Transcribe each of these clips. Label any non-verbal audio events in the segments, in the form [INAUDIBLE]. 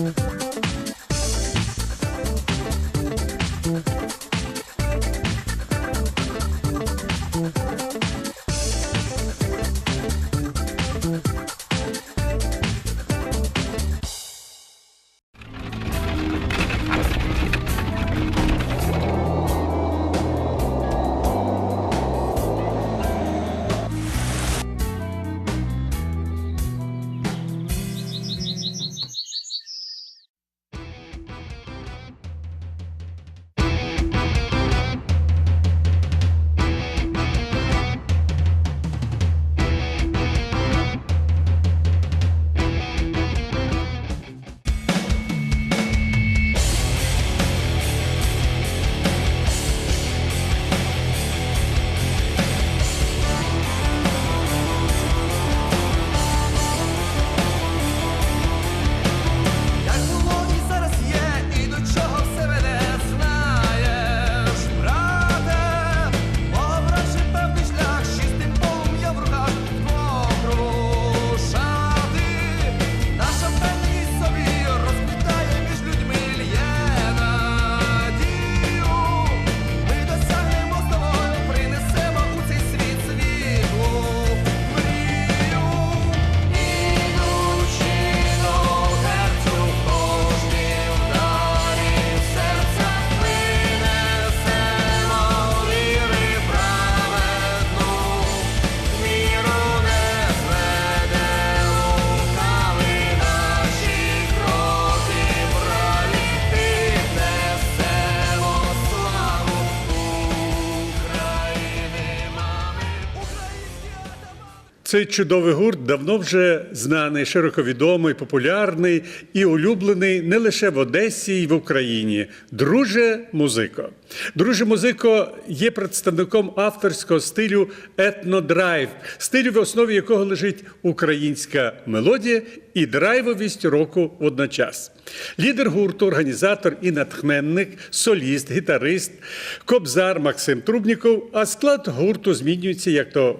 Musik Цей чудовий гурт давно вже знаний, широко відомий, популярний і улюблений не лише в Одесі і в Україні. Друже музико. Друже музико є представником авторського стилю етнодрайв, стилю, в основі якого лежить українська мелодія і драйвовість року водночас. Лідер гурту, організатор і натхненник, соліст, гітарист, кобзар Максим Трубніков. А склад гурту змінюється, як то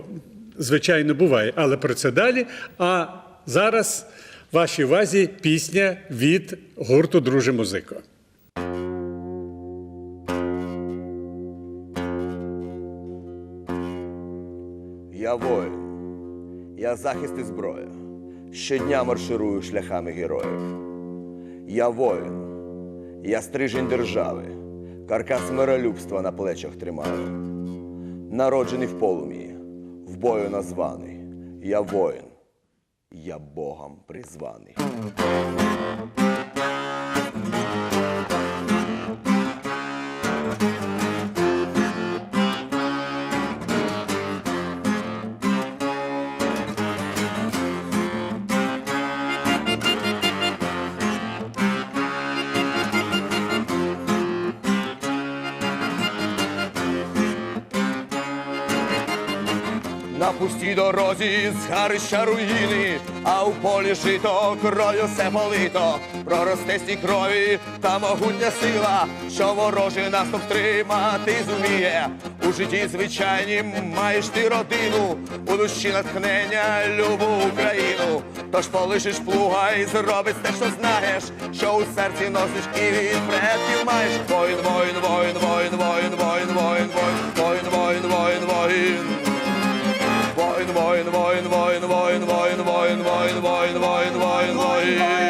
звичайно, буває, але про це далі. А зараз вашій увазі пісня від гурту Друже музико. Я воїн, я захист і зброя. Щодня марширую шляхами героїв. Я воїн, я стрижень держави, каркас миролюбства на плечах тримаю. Народжений в полум'ї, в бою названий. Я воїн, я Богом призваний. Пустій дорозі згарища руїни, а у полі жито кров'ю все полито. Проросте стій крові та могутня сила, що ворожий наступ тримати зуміє. У житті звичайнім маєш ти родину, у душі натхнення, любу Україну. Тож полишиш плуга і зробиш те, що знаєш, що у серці носиш і від предків маєш. Воїн, воїн, воїн, воїн, воїн, воїн, воїн, воїн, воїн, воїн, воїн, воїн. Воїн, воїн, воїн, воїн, воїн, воїн, воїн, воїн, воїн, воїн, воїн,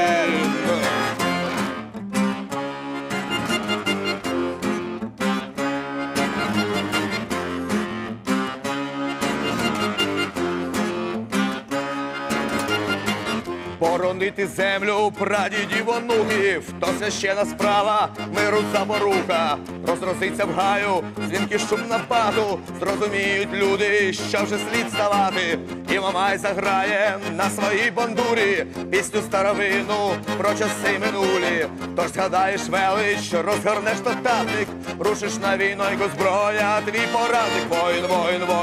Боронити землю прадідів онуків, то священа справа, миру запорука. Розроситься в гаю, дзвінки шум нападу, зрозуміють люди, що вже слід ставати. І Мамай заграє на своїй бандурі пісню старовину про часи минулі. Тож згадаєш велич, розгорнеш тотатник, рушиш на війну, зброя, твій порадник. Воїн, воїн, воїн,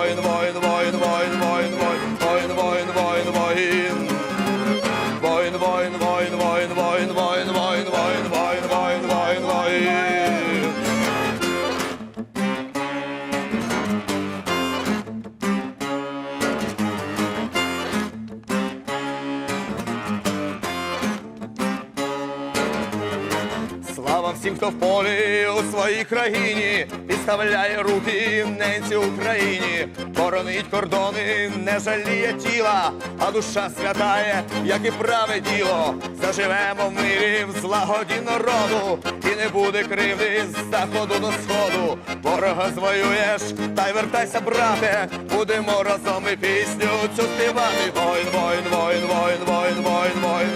країні, підставляє руки ненці Україні, боронить кордони, не жаліє тіла, а душа святає, як і праве діло. Заживемо в мирі в злагоді народу, і не буде кривди з заходу до сходу. Ворога звоюєш, та й вертайся, брате, будемо разом і пісню цю співати. Воїн, воїн, воїн, воїн, воїн, воїн, воїн,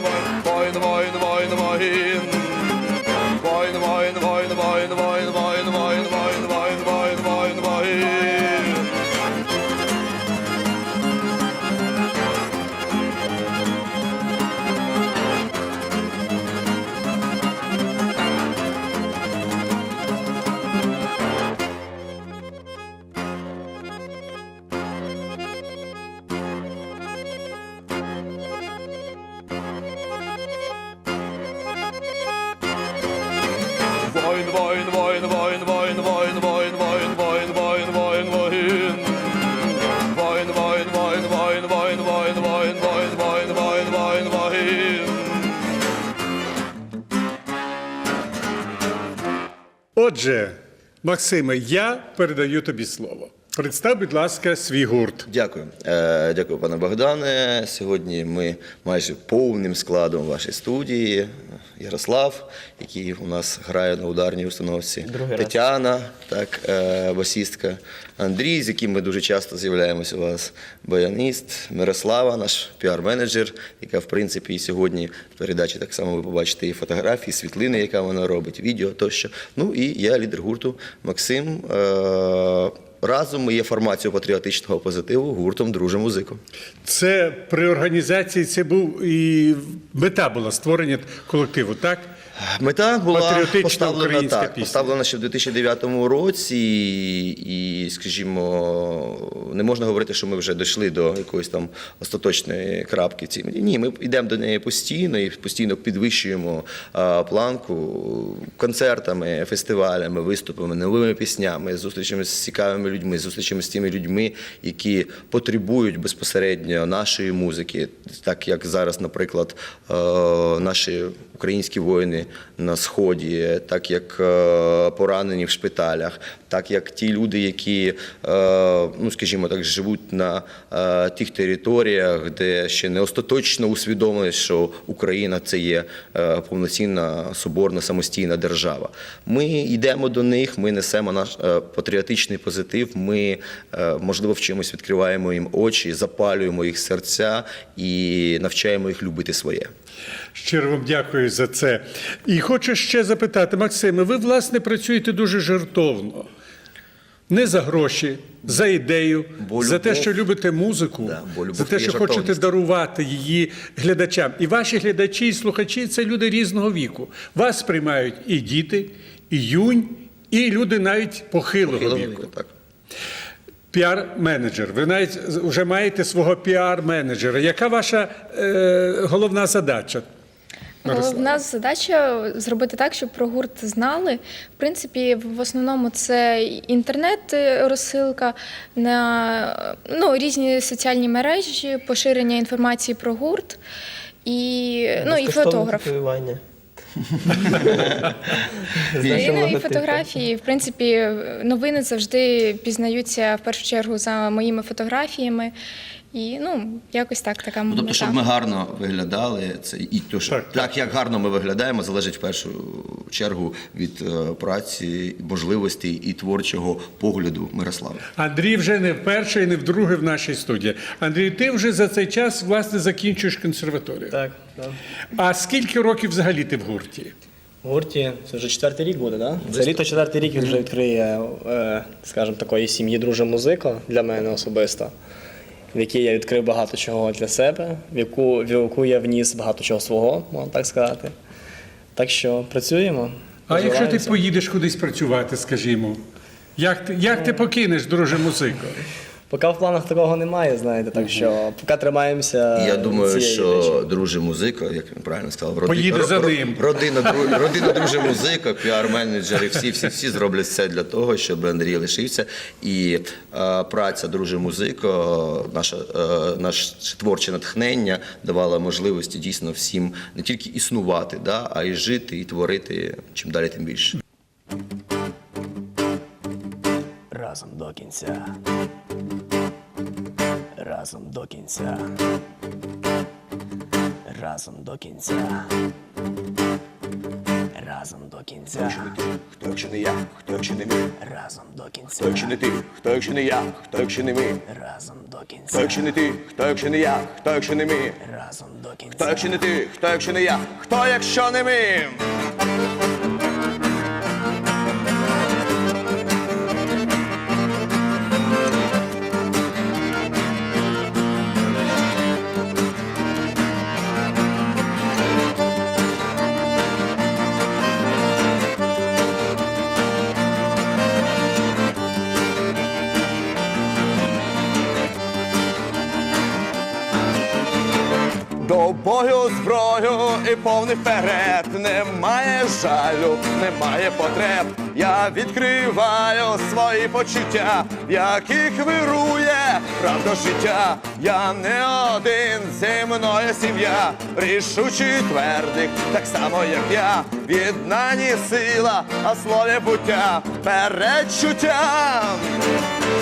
воїн, воїн, воїн, воїн, moin, moin, moin, moin, moin, moin, moin. Максиме, я передаю тобі слово. Представ, будь ласка, свій гурт. Дякую. Е, дякую, пане Богдане. Сьогодні ми майже повним складом в вашій студії. Ярослав, який у нас грає на ударній установці, Тетяна, так, е, басістка, Андрій, з яким ми дуже часто з'являємося у вас, баяніст, Мирослава, наш піар-менеджер, яка, в принципі, і сьогодні в передачі так само ви побачите і фотографії, світлини, яка вона робить, відео тощо. Ну і я лідер гурту Максим. Разом ми є формацією патріотичного позитиву гуртом Друже музику. Це при організації це був і мета була створення колективу, так? Мета була поставлена так, поставлена ще в 2009 році, і, скажімо, не можна говорити, що ми вже дійшли до якоїсь там остаточної крапки. в цій. Ні, ми йдемо до неї постійно і постійно підвищуємо а, планку концертами, фестивалями, виступами, новими піснями, зустрічами з цікавими людьми, зустрічами з тими людьми, які потребують безпосередньо нашої музики, так як зараз, наприклад, наші українські воїни на сході, так як е, поранені в шпиталях, так як ті люди, які, е, ну скажімо так, живуть на е, тих територіях, де ще не остаточно усвідомили, що Україна це є повноцінна соборна самостійна держава. Ми йдемо до них, ми несемо наш патріотичний позитив. Ми можливо в чимось відкриваємо їм очі, запалюємо їх серця і навчаємо їх любити своє. Щиро вам дякую за це. І хочу ще запитати, Максиме, ви власне працюєте дуже жертовно. Не за гроші, за ідею, Бо за те, що любите музику, Да, бо за те, що хочете дарувати її глядачам. І ваші глядачі і слухачі це люди різного віку. Вас сприймають і діти, і юнь, і люди навіть похилого віку. Так. Піар-менеджер. Ви навіть вже маєте свого піар-менеджера. Яка ваша е, головна задача? Головна задача зробити так, щоб про гурт знали. В принципі, в основному це інтернет, е, розсилка на ну, різні соціальні мережі, поширення інформації про гурт і, ну, і фотограф. Ну, і фотографії. В принципі, новини завжди пізнаються в першу чергу за моїми фотографіями. І ну, якось так, така Ну, тобто, щоб ми гарно виглядали, це і то, що Так, так, як гарно ми виглядаємо, залежить в першу чергу від е, праці, можливостей і творчого погляду Мирослава. Андрій вже не вперше і не вдруге в нашій студії. Андрій, ти вже за цей час власне закінчуєш консерваторію. Так, так. А скільки років взагалі ти в гурті? В гурті це вже четвертий рік буде, так? Да? Це літо четвертий рік він вже відкриє, е, скажімо, такої сім'ї друже музика для мене особисто, в якій я відкрив багато чого для себе, в яку, в яку я вніс багато чого свого, можна так сказати. Так що працюємо. А якщо ти поїдеш кудись працювати, скажімо, як ти, як ти покинеш, друже музико? Поки в планах такого немає, знаєте, так що поки тримаємося. Я думаю, цієї що ідеї. друже музика, як він правильно сказав, роди- Поїде за ним. Родина, дру- родина друже музика, піар-менеджери, всі, всі, всі зроблять все для того, щоб Андрій лишився. І е, праця друже музика, наша, е, наше творче натхнення давала можливості дійсно всім не тільки існувати, да, а й жити і творити чим далі, тим більше. Разом до кінця. Разом до кінця. Разом до кінця. Разом до кінця. Хто якщо не я, хто якщо не ми, Разом до кінця. хто якщо не ти, хто якщо не я, хто якщо не ми, Разом до хто кінця. якщо не ти, хто якщо не я, хто якщо не ми, Разом до хто кінця. якщо не ти, хто якщо не я, хто якщо не ми. Повний вперед Немає жалю, немає потреб. Я відкриваю свої почуття, в яких вирує правда життя. Я не один зі мною сім'я, рішучий твердих, так само як я. Віднані сила, а слові буття. Передчуттям.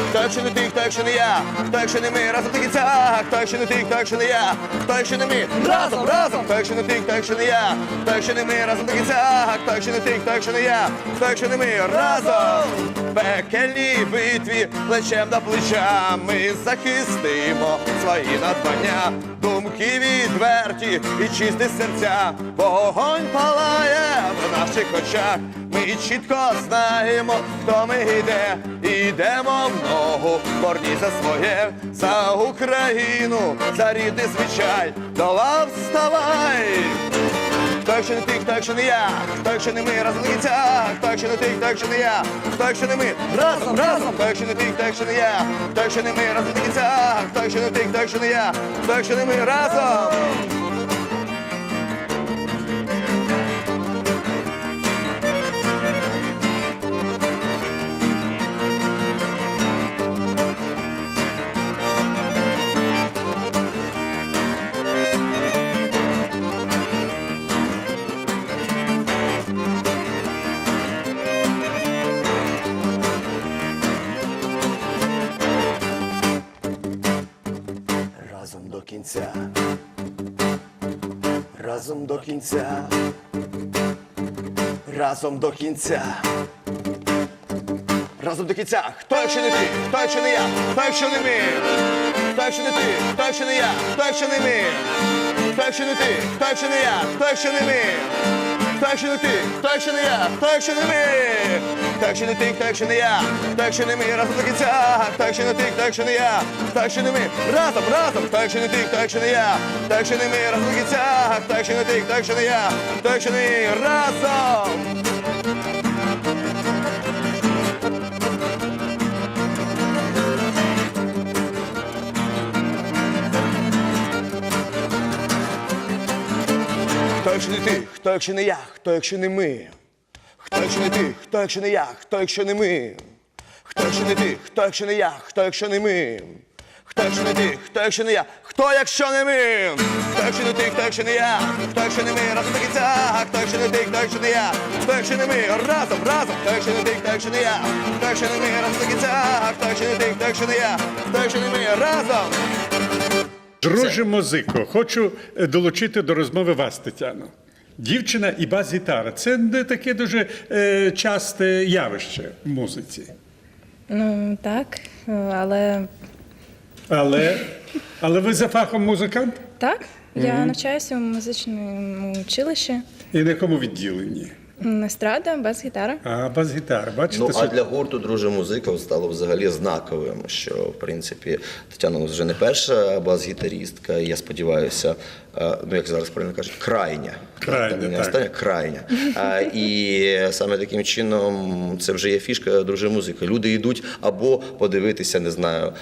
Хто якщо не ти, хто якщо не я, хто якщо не ми, разом до кінця, хто якщо не ти, хто якщо не я, хто якщо не ми, разом, разом, хто якщо не ти, хто якщо не я, хто якщо не ми, разом до кінця, хто якщо не ти, хто якщо не я, хто якщо не ми, разом. В Пекельній битві плечем до плеча ми захистимо свої надбання, думки відверті і чисті серця, вогонь палає в наших очах. Ми чітко знаємо, хто ми йде, ідемо в ногу, борні за своє, за Україну, за рідний звичай, до лав вставай. Хто якщо не ти, хто якщо не я, хто якщо не ми, разом лиця, хто якщо не ти, хто якщо не я, хто якщо не ми, разом, разом, хто якщо не ти, хто якщо не я, хто якщо не ми, разом лиця, хто якщо не ти, хто якщо не я, хто якщо не ми. Разом кінця. Разом до кінця. Разом до кінця, хто якщо не ти, хто якщо не я, хто якщо не ми, хто якщо не ти, хто якщо не я, хто якщо не ми, хто якщо не ти, хто якщо не я, хто якщо не ми, хто якщо не ти, хто якщо не я, хто якщо не ми, хто якщо не ти, хто якщо не я, хто якщо не ми, разом до кінця, хто якщо не ти, хто якщо не я, хто якщо не ми, разом, разом, хто якщо не ти, хто якщо не я, хто якщо не ми, разом до кінця, хто якщо не ти, хто якщо не я, хто якщо не ми, разом. Якщо не ти, хто якщо не я, хто якщо не ми? Хто якщо не ти, хто якщо не я, хто якщо не ми? Хто якщо не ти, хто якщо не я, хто якщо не ми? Хто якщо не ти, хто якщо не я, хто якщо не ми? Хто якщо не ти, хто якщо не я, хто якщо не ми, разом до кінця, хто якщо не ти, хто якщо не я, хто якщо не ми, разом, разом, хто якщо не ти, хто якщо не я, хто якщо не ми, разом до кінця, хто якщо не ти, хто якщо не я, хто якщо не ми, разом. Друже музико, хочу е, долучити до розмови вас, Тетяно. Дівчина і бас-гітара це не таке дуже е, часте явище в музиці. Ну так, але Але, але ви за фахом музикант так, я навчаюся в музичному училищі. і на якому відділенні? Естрада, бас-гітара. А бас-гітара, бачите, Ну, а для гурту друже музика стало взагалі знаковим, що в принципі Тетяна вже не перша бас-гітарістка. і Я сподіваюся, ну як зараз правильно кажуть, крайня. Крайня, так. остання, крайня. А, і саме таким чином це вже є фішка друже музики. Люди йдуть або подивитися, не знаю,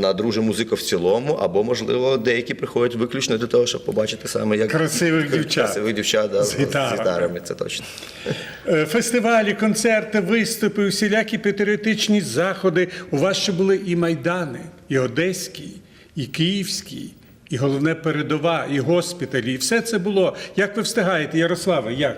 на друже музику в цілому, або можливо деякі приходять виключно для того, щоб побачити саме як Красивих дівчат. красивих дівчат да, З з, гітарами. гітарами. Це точно. Е, Фестивалі, концерти, виступи, усілякі патріотичні заходи. У вас ще були і майдани, і одеський, і київський, і головне передова, і госпіталі. І все це було. Як ви встигаєте, Ярославе? Як?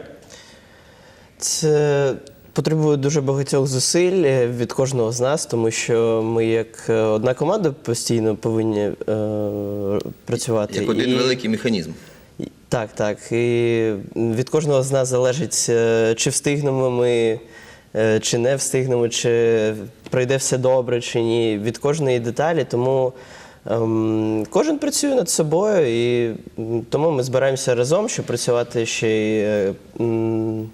Це потребує дуже багатьох зусиль е, від кожного з нас, тому що ми як е, одна команда постійно повинні е, працювати. Як один І- великий механізм. Так, так. І від кожного з нас залежить, е, чи встигнемо ми, чи не встигнемо, чи пройде все добре, чи ні. Від кожної деталі. Тому ем, кожен працює над собою, і тому ми збираємося разом, щоб працювати ще й е, м,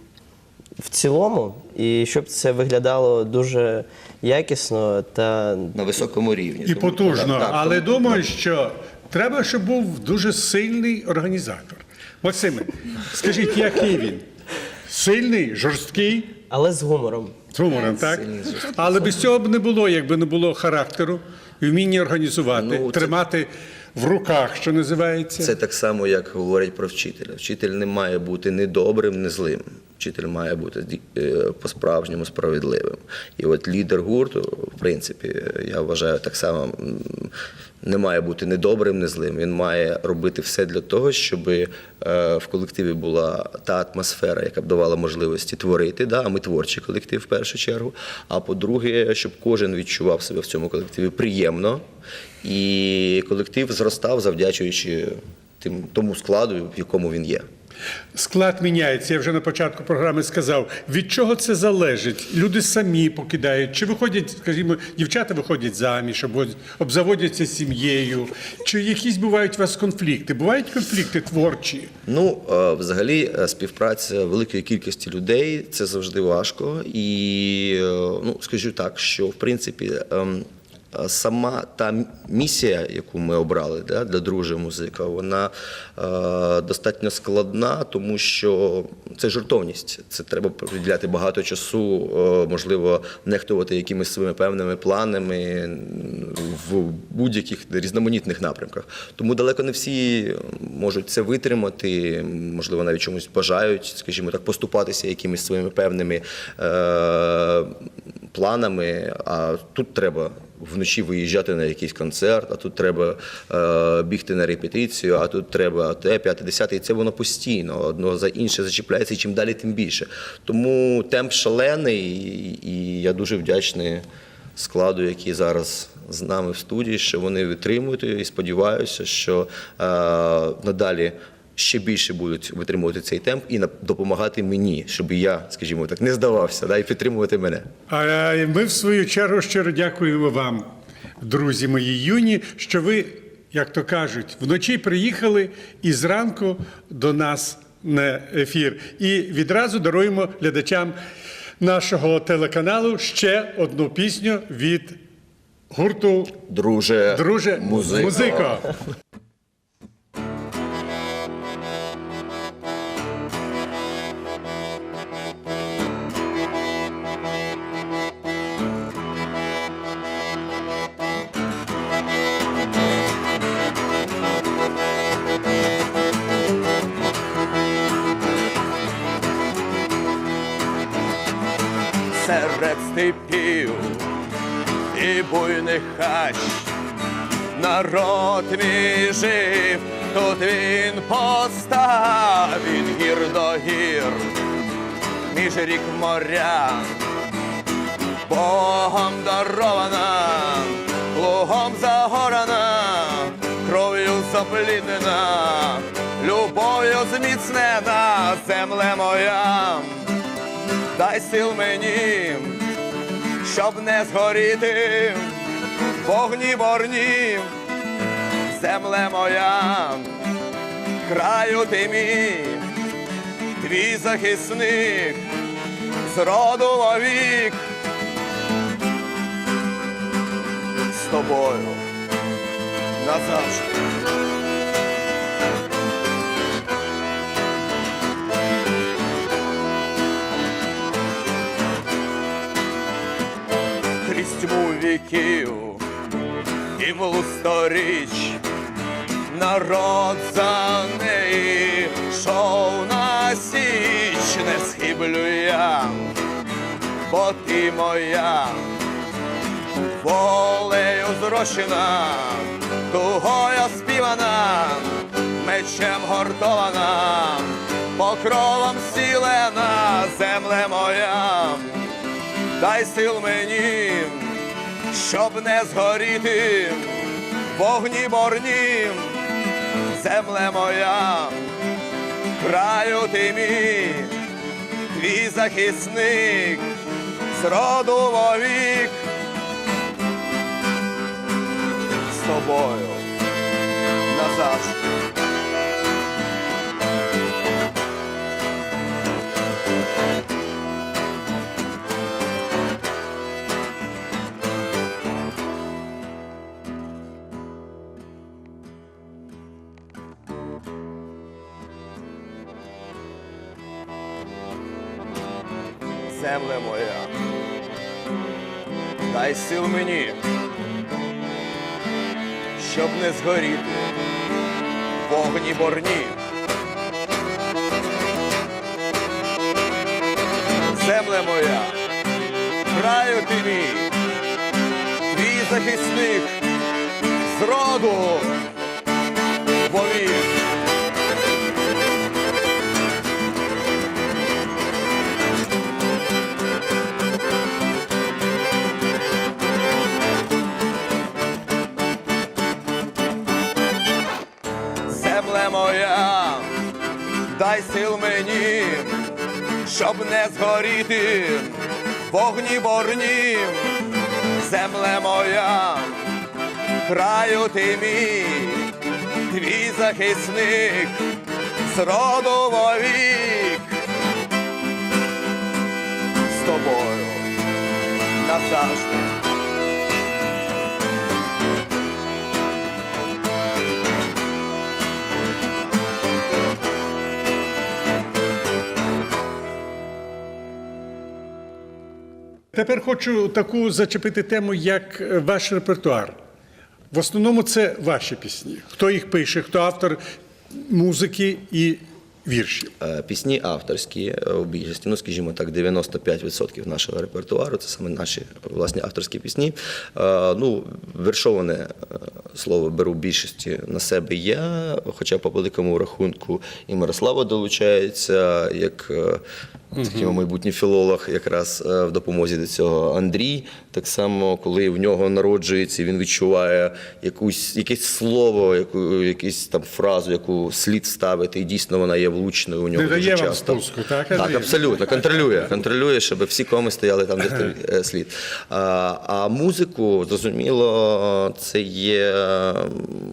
в цілому, і щоб це виглядало дуже якісно та На високому рівні. І Тому- потужно. так, так, Але тому- думаю, що треба, щоб був дуже сильний організатор. Максиме, скажіть, який він? Сильний, жорсткий, але з гумором. з гумором, так? Але без цього б не було, якби не було характеру і вміння організувати, Ну, це- тримати в руках, що називається. Це так само, як говорять про вчителя. Вчитель не має бути ні добрим, ні злим. Вчитель має бути е, по-справжньому справедливим. І от лідер гурту, в принципі, я вважаю, так само не має бути ні добрим, ні злим. Він має робити все для того, щоб е, в колективі була та атмосфера, яка б давала можливості творити. Да? А ми творчий колектив в першу чергу. А по-друге, щоб кожен відчував себе в цьому колективі приємно. І колектив зростав, завдячуючи тим тому складу, в якому він є. Склад міняється. Я вже на початку програми сказав, від чого це залежить. Люди самі покидають, чи виходять, скажімо, дівчата виходять заміж, обзаводяться сім'єю, чи якісь бувають у вас конфлікти? Бувають конфлікти творчі? Ну, е, взагалі, е, співпраця великої кількості людей це завжди важко. І е, ну, скажу так, що в принципі. Е, Сама та місія, яку ми обрали да, для друже музика, вона е, достатньо складна, тому що це жертовність. Це треба приділяти багато часу, е, можливо, нехтувати якимись своїми певними планами в будь-яких різноманітних напрямках. Тому далеко не всі можуть це витримати, можливо, навіть чомусь бажають, скажімо так, поступатися якимись своїми певними е, планами. А тут треба вночі виїжджати на якийсь концерт, а тут треба е, бігти на репетицію, а тут треба те, п'яте, десяте. І це воно постійно одно за інше зачіпляється, і чим далі, тим більше. Тому темп шалений, і, я дуже вдячний складу, який зараз з нами в студії, що вони витримують і сподіваюся, що е, надалі. Ще більше будуть витримувати цей темп і допомагати мені, щоб я, скажімо так, не здавався, да, і підтримувати мене. А ми, в свою чергу, щиро дякуємо вам, друзі мої юні, що ви, як то кажуть, вночі приїхали і зранку до нас на ефір. І відразу даруємо глядачам нашого телеканалу ще одну пісню від гурту Друже, Друже музико. Музико. Степів і буйних хащ. Народ мій жив, тут він постав від гір до гір, між рік моря, Богом дарована, плугом загорана, кров'ю запліднена, любов'ю зміцнена, земле моя. Дай сил мені, щоб не згоріти вогні борні, земле моя, краю ти мій, твій захисник, з роду вовік, з тобою назавжди. Віків, і сторіч народ за неї шов на січ, не схиблю я, бо ти моя. Волею зрощена, тугою співана, мечем гортована, покровом сілена, земле моя, дай сил мені, щоб не згоріти вогні борнім, земле моя, краю ти мій, твій захисник, зроду вовік. з тобою назавжди. Моя, дай сил мені, щоб не згоріти вогні борні, земле моя, краю ти мій, твій захисник, зроду вовік, з тобою назавжди. Тепер хочу таку зачепити тему, як е, ваш репертуар. В основному це ваші пісні. Хто їх пише, хто автор музики і віршів. Е, Пісні авторські е, у більшості, ну скажімо так, 95% нашого репертуару це саме наші власні авторські пісні. Ну, вершоване слово беру більшості на себе я, хоча по великому рахунку і Мирослава долучається як е, такий майбутній філолог, якраз е, в допомозі до цього Андрій. Так само, коли в нього народжується, він відчуває якусь якесь слово, яку якусь там фразу, яку слід ставити, і дійсно вона є влучною у нього Не дуже дає вам спуску, так, Так, абсолютно. Контролює. Контролює, щоб всі коми стояли там, де слід. А, а музику, зрозуміло, це є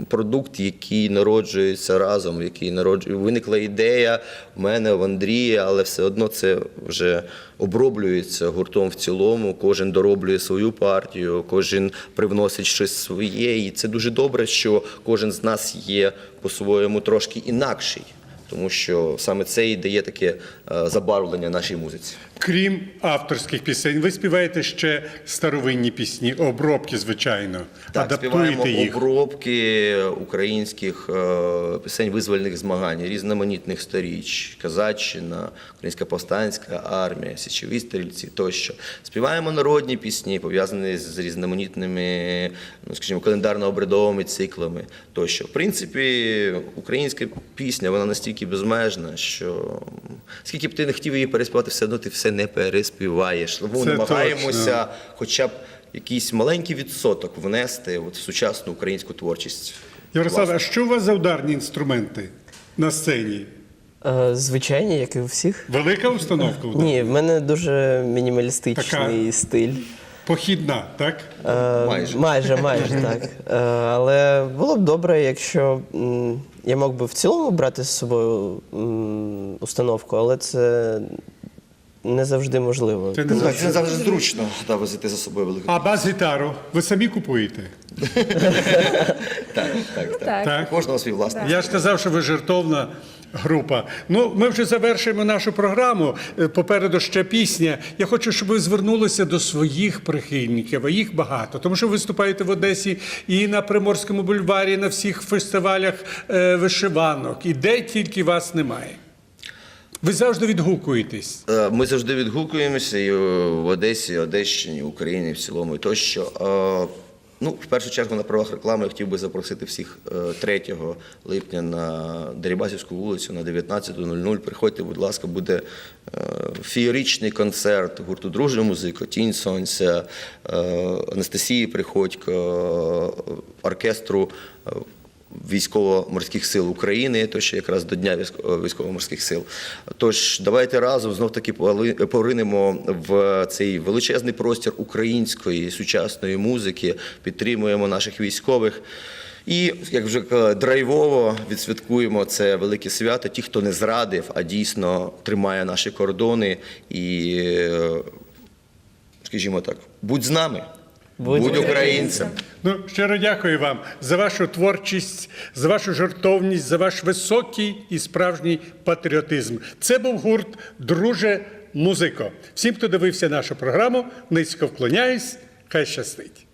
продукт, який народжується разом, який народжує. Виникла ідея в мене, в Андрія, але все одно це вже оброблюється гуртом в цілому. Кожен дороблює свою партію, кожен привносить щось своє. І це дуже добре, що кожен з нас є по-своєму трошки інакший. Тому що саме це і дає таке е, забарвлення нашій музиці. Крім авторських пісень, ви співаєте ще старовинні пісні, обробки, звичайно. Так, співаємо Адаптуєте їх. обробки українських е, пісень визвольних змагань, різноманітних сторіч, Казаччина, Українська повстанська армія, січові стрільці тощо. Співаємо народні пісні, пов'язані з різноманітними, ну скажімо, календарно-обрядовими циклами тощо. В принципі, українська пісня вона настільки безмежна, що скільки б ти не хотів її переспівати, все одно ти все не переспіваєш. Тому Це намагаємося хоча б якийсь маленький відсоток внести от в сучасну українську творчість. Ярослав, а що у вас за ударні інструменти на сцені? Е, Звичайні, як і у всіх. Велика установка? ударна? Ні, в мене дуже мінімалістичний Така? стиль. Похідна, так? Е, Майже. Майже, майже [LAUGHS] так. Е, Але було б добре, якщо я мог би в цілому брати з собою установку, але це не завжди можливо. Це не Ну, так, завжди. це завжди зручно да, возити за собою велику. А бас-гітару ви самі купуєте? [LAUGHS] Так, так, так. Так. Так? Кожного свій власний. Я ж сказав, що ви жертовна група. Ну, ми вже завершуємо нашу програму. Е, Попереду ще пісня. Я хочу, щоб ви звернулися до своїх прихильників, а їх багато. Тому що ви виступаєте в Одесі і на Приморському бульварі, і на всіх фестивалях е, вишиванок, і де тільки вас немає. Ви завжди відгукуєтесь. Е, Ми завжди відгукуємося і е, в Одесі, Одещині, Україні в цілому і тощо. Е, Ну, в першу чергу на правах реклами я хотів би запросити всіх е, 3 липня на Дерибасівську вулицю на 19.00. Приходьте, будь ласка, буде е, феєричний концерт гурту Дружня музика, Тінь Сонця, е, Анастасії Приходько, е, оркестру. Е, Військово-морських сил України, то ще якраз до Дня військо- військово-морських сил. Тож давайте разом знов таки поринемо в цей величезний простір української сучасної музики, підтримуємо наших військових. І, як вже драйвово відсвяткуємо це велике свято. Ті, хто не зрадив, а дійсно тримає наші кордони і, е, скажімо так, будь з нами, Будь будь українцем. Ну, щиро дякую вам за вашу творчість, за вашу жертовність, за ваш високий і справжній патріотизм. Це був гурт Друже музико. Всім, хто дивився нашу програму, низько вклоняюсь. Хай щастить.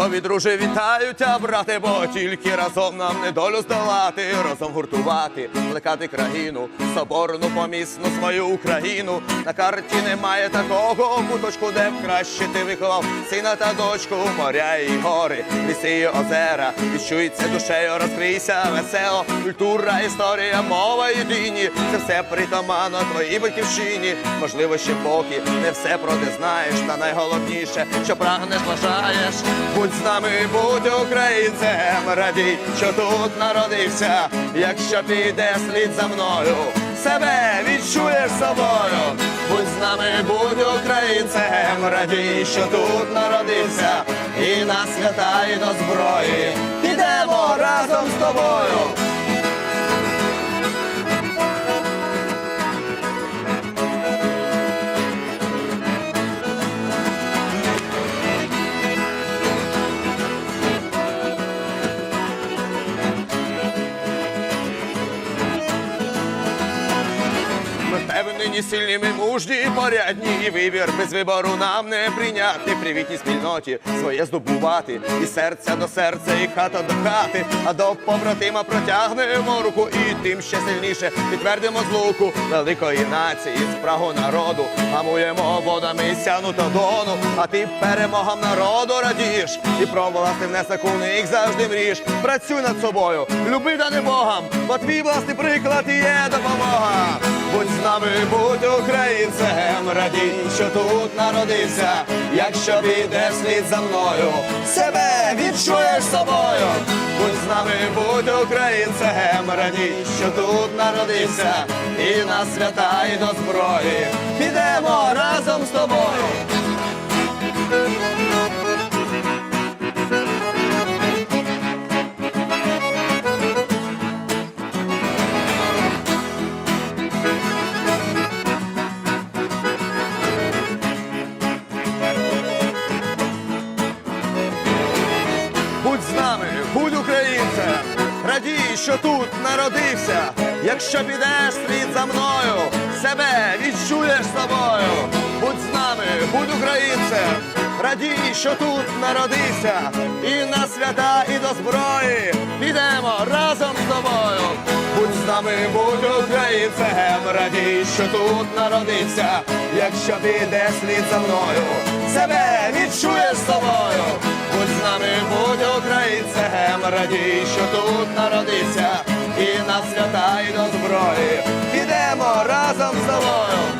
Тобі, друже, вітаю тя, брате, бо тільки разом нам недолю здолати, разом гуртувати, плекати країну, соборну помісну свою Україну. На карті немає такого куточку, де б краще ти виховав сина та дочку, моря і гори, ліси і озера. Відчується душею, розкрийся весело. Культура, історія, мова єдині. Це все притаманно твоїй батьківщині. Можливо, ще поки не все про те знаєш, та найголовніше, що прагнеш, бажаєш. Будь з нами, будь українцем, радій, що тут народився. Якщо піде слід за мною, себе відчуєш собою. Будь з нами, будь українцем, радій, що тут народився. І на свята, і до зброї. Підемо разом з тобою. Впевнені, сильні, ми мужні і порядні, і вибір без вибору нам не прийняти. Привітній спільноті своє здобувати, і серця до серця, і хата до хати, а до побратима протягнемо руку, і тим ще сильніше підтвердимо злуку великої нації, спрагу народу, гамуємо водами сяну та дону, а ти перемогам народу радієш, і про власний внесок у них завжди мрієш. Працюй над собою, люби да не Богом, бо твій власний приклад є допомога. Будь з нами, будь українцем, радій, що тут народився. Якщо підеш слід за мною, себе відчуєш собою. Будь з нами, будь українцем, радій, що тут народився. І на свята, і до зброї. Підемо разом з тобою. Радій, що тут народився. Якщо підеш слід за мною, себе відчуєш собою. Будь з нами, будь українцем, радій, що тут народився. І на свята, і до зброї підемо разом з тобою. Будь нами, будь українцем, радій, що тут народився. Якщо піде слід за мною, себе відчуєш собою. Будь з нами, будь українцем, радій, що тут народився, і на свята, і до зброї підемо разом з тобою.